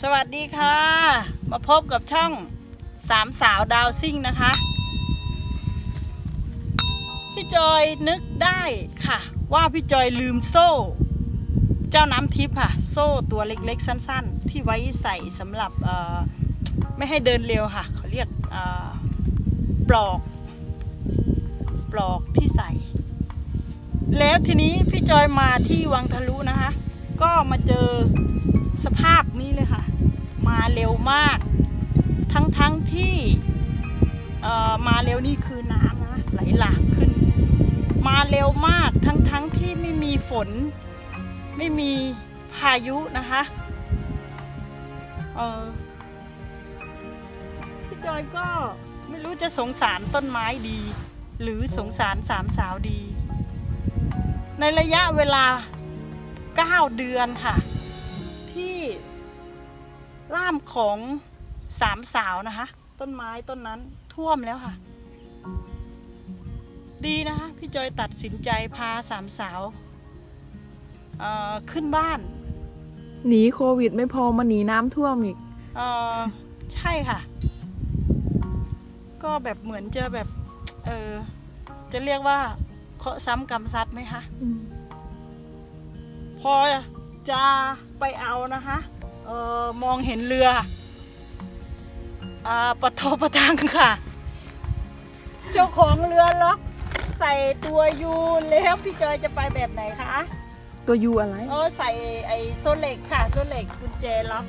สวัสดีค่ะ มาพบกับช่องสามสาวดาวซิ่งนะคะ พี่จอยนึกได้ค่ะ ว่าพี่จอยลืมโซ่ เจ้าน้ำทิพย์ค่ะ โซ่ตัวเล็กๆ สั้นๆ ที่ไว้ใส่สำหรับไม่ให้เดินเร็วค่ะ เขาเรียกปลอก ปลอกที่ใส่ แล้วทีนี้พี่จอยมาที่วังทะลุนะคะ ก็มาเจอ สภาพนี้เลยค่ะ มาเร็วมาก ทั้งทั้งๆที่เออมาเร็วนี่คือน้ำนะไหลหลากขึ้น มาเร็วมากทั้งทั้งๆที่ไม่มีฝน ไม่มีพายุนะคะเออพี่จอยก็ไม่รู้จะสงสารต้นไม้ดี หรือสงสารสามสาวดี ในระยะเวลา 9 เดือนค่ะ ล่ามของสามสาวนะคะ ต้นไม้ต้นนั้นท่วมแล้วค่ะ ดีนะคะ พี่จอยตัดสินใจพาสามสาวเอ่อขึ้นบ้าน หนีโควิดไม่พอมาหนีน้ำท่วมอีกเออใช่ค่ะ ก็แบบเหมือนจะแบบเออจะเรียกว่าเคราะห์ซ้ำกรรมซัดไหมคะพอจะไปเอานะคะเออมองเห็นเรืออ่าปะโทประทังค่ะ เจ้าของเรือล็อกใส่ตัวยูแล้วพี่จอยจะไปแบบไหนคะตัวยูอะไร เออใส่ไอ้โซเล็กค่ะโซเล็กกุญแจล็อก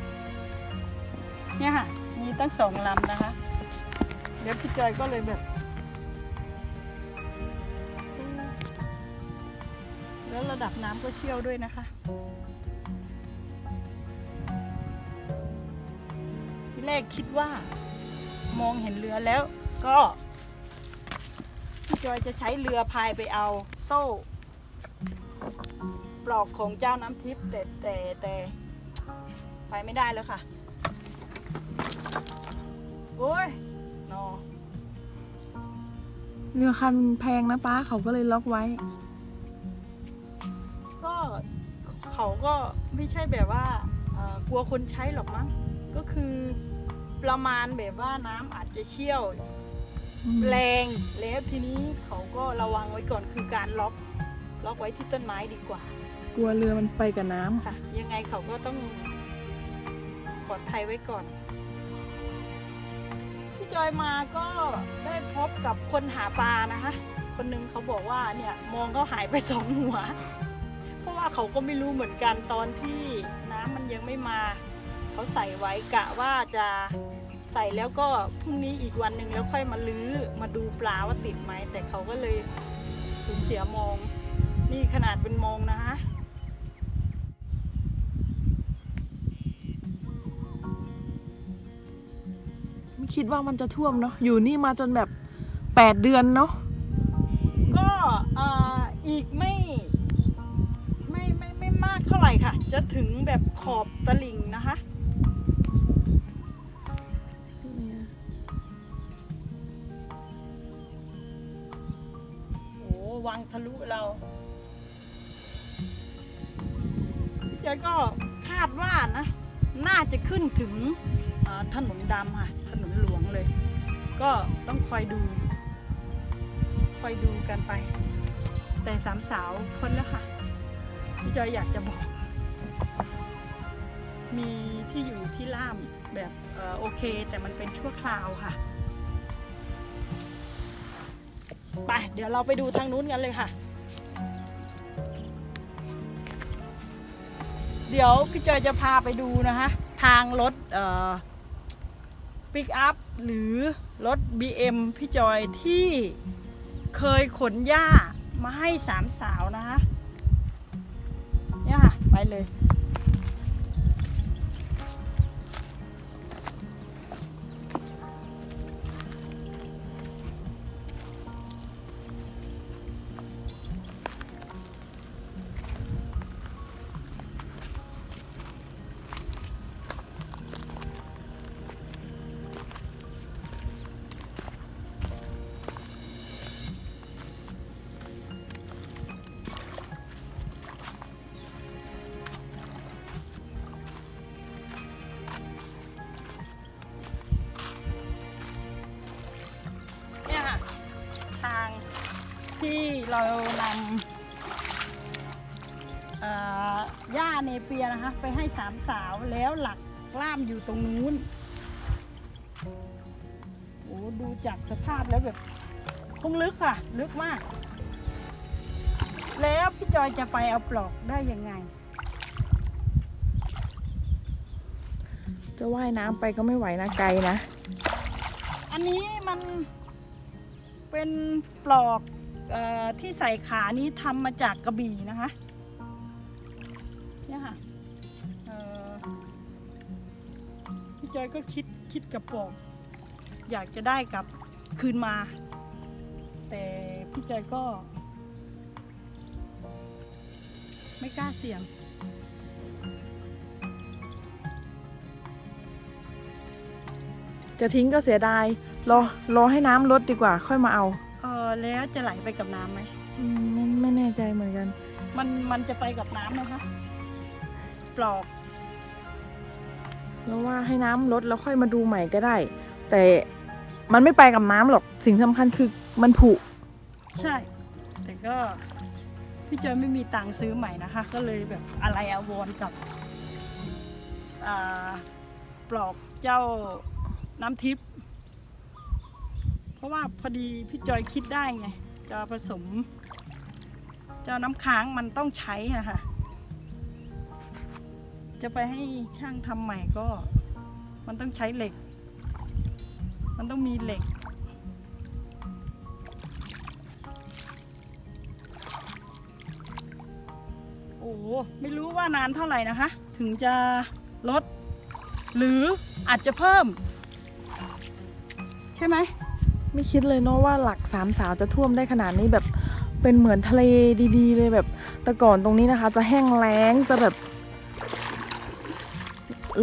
เนี่ยค่ะ มีตั้งสองลำนะคะ เดี๋ยวพี่จอยก็เลยแบบ แล้วระดับน้ำก็เชี่ยวด้วยนะคะ ที่แรกคิดว่า มองเห็นเรือแล้ว ก็พี่จอยจะใช้เรือพายไปเอาโซ่ ปลอกของเจ้าน้ำทิพย์แต่แต่แต่ไปไม่ได้แล้วค่ะ โอ้ยนอเรือคันแพงนะป้าเขาก็เลยล็อกไว้ ก็เขาก็ไม่ใช่แบบว่าเอ่อกลัวคนใช้หรอกมั้งก็คือ ประมาณแบบว่าน้ำอาจจะเชี่ยว แรงแล้วทีนี้เขาก็ระวังไว้ก่อนคือการล็อกล็อกไว้ที่ต้นไม้ดีกว่า กลัวเรือมันไปกับน้ำค่ะ ยังไงเขาก็ต้องปลอดภัยไว้ก่อน พี่จอยมาก็ได้พบกับคนหาปลานะคะ คนหนึงเขาบอกว่าเนี่ยมองเขาหายไปสองหัว เพราะว่าเขาก็ไม่รู้เหมือนกันตอนที่น้ำมันยังไม่มา เขาใส่ไว้กะว่าจะ ใส่แล้วก็พรุ่งนี้อีกวันหนึ่งแล้วค่อยมาลื้อมาดูปลาว่าติดไหมแต่เขาก็เลยสูญเสียมอง นี่ขนาดเป็นมองนะคะไม่คิดว่ามันจะท่วมเนาะอยู่นี่มาจนแบบแปดเดือนเนาะก็เอ่ออีกไม่ไม่ไม่ไม่มากเท่าไหร่ค่ะ จะถึงแบบขอบตลิ่งนะคะ วังทะลุเราพี่จอยก็คาดว่านะ น่าจะขึ้นถึงถนนดำค่ะ ถนนหลวงเลย ก็ต้องคอยดู คอยดูกันไป แต่สามสาวพ้นแล้วค่ะ พี่จอยอยากจะบอก มีที่อยู่ที่ล่ามแบบออโอเค แต่มันเป็นชั่วคราวค่ะ ไปเดี๋ยวเราไปดูทางนู้นกันเลยค่ะ เดี๋ยวพี่จอยจะพาไปดูนะคะ ทางรถเอ่อปิกอัพหรือรถ BM พี่จอยที่เคยขนหญ้ามาให้สามสาวนะคะเนี่ยค่ะ ไปเลย เรานำเอ่อย่าเนเปียนะคะ ไปให้สามสาวแล้วหลักล่ามอยู่ตรงนู้นโอ้ดูจากสภาพแล้วแบบคงลึกค่ะ ลึกมาก แล้วพี่จอยจะไปเอาปลอกได้ยังไง จะว่ายน้ำไปก็ไม่ไหวนะไกลนะ อันนี้มันเป็นปลอกเออ ที่ใส่ขานี้ทำมาจากกระบี่นะคะเนี่ยค่ะพี่จอยก็คิดคิดกับปลอกอยากจะได้กลับคืนมา แต่พี่จอยก็ ไม่กล้าเสี่ยงจะทิ้งก็เสียดาย รอ รอให้น้ำลดดีกว่า ค่อยมาเอา ออแล้วจะไหลไปกับน้ำไหม อืมไม่ไม่แน่ใจเหมือนกัน มันมันจะไปกับน้ำไหมคะปลอกแล้วว่าให้น้ำลดแล้วค่อยมาดูใหม่ก็ได้ แต่มันไม่ไปกับน้ำหรอกสิ่งสำคัญคือมันผุ ใช่ แต่ก็พี่จอยไม่มีตังค์ซื้อใหม่นะคะ ก็เลยแบบอะไรอาวรณ์กับอ่าปลอกเจ้าน้ำทิพย์ เพราะว่าพอดีพี่จอยคิดได้ไงจะผสมเจ้าน้ำค้างมันต้องใช้อะค่ะ จะไปให้ช่างทำใหม่ก็ มันต้องใช้เหล็ก มันต้องมีเหล็ก โอ้ไม่รู้ว่านานเท่าไหร่นะคะ ถึงจะลด หรืออาจจะเพิ่ม ใช่ไหม ไม่คิดเลยเนาะว่าหลักสามสาวจะท่วมได้ขนาดนี้แบบเป็นเหมือนทะเลดีๆ เลยแบบ แต่ก่อนตรงนี้นะคะ จะแห้งแล้งจะแบบ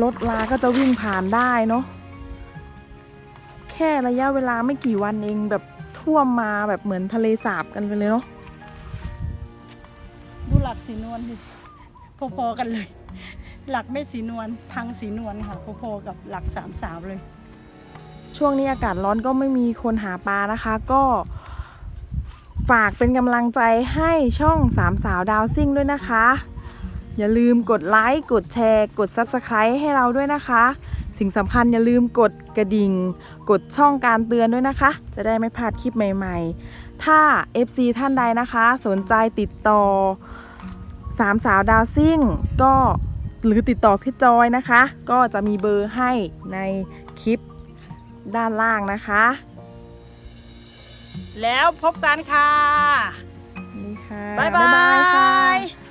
รถลาก็จะวิ่งผ่านได้เนาะแค่ระยะเวลาไม่กี่วันเองแบบท่วมมาแบบเหมือนทะเลสาบกันไปเลยเนาะดูหลักสีนวลดิพอๆกันเลย หลักไม่สีนวลพังสีนวลค่ะพอๆกับหลักสามสาวเลย ช่วงนี้อากาศร้อนก็ไม่มีคนหาปลานะคะ ก็ฝากเป็นกำลังใจให้ช่องสามสาวดาวซิ่งด้วยนะคะ อย่าลืมกดไลค์ กดแชร์ กด Subscribe ให้เราด้วยนะคะ สิ่งสำคัญอย่าลืมกดกระดิ่ง กดช่องการเตือนด้วยนะคะ จะได้ไม่พลาดคลิปใหม่ๆ ถ้า FC ท่านใดนะคะ สนใจติดต่อสามสาวดาวซิ่ง ก็หรือติดต่อพี่จอยนะคะ ก็จะมีเบอร์ให้ในคลิป ด้านล่างนะคะ แล้วพบกันค่ะนี่ค่ะ บ๊ายบายค่ะ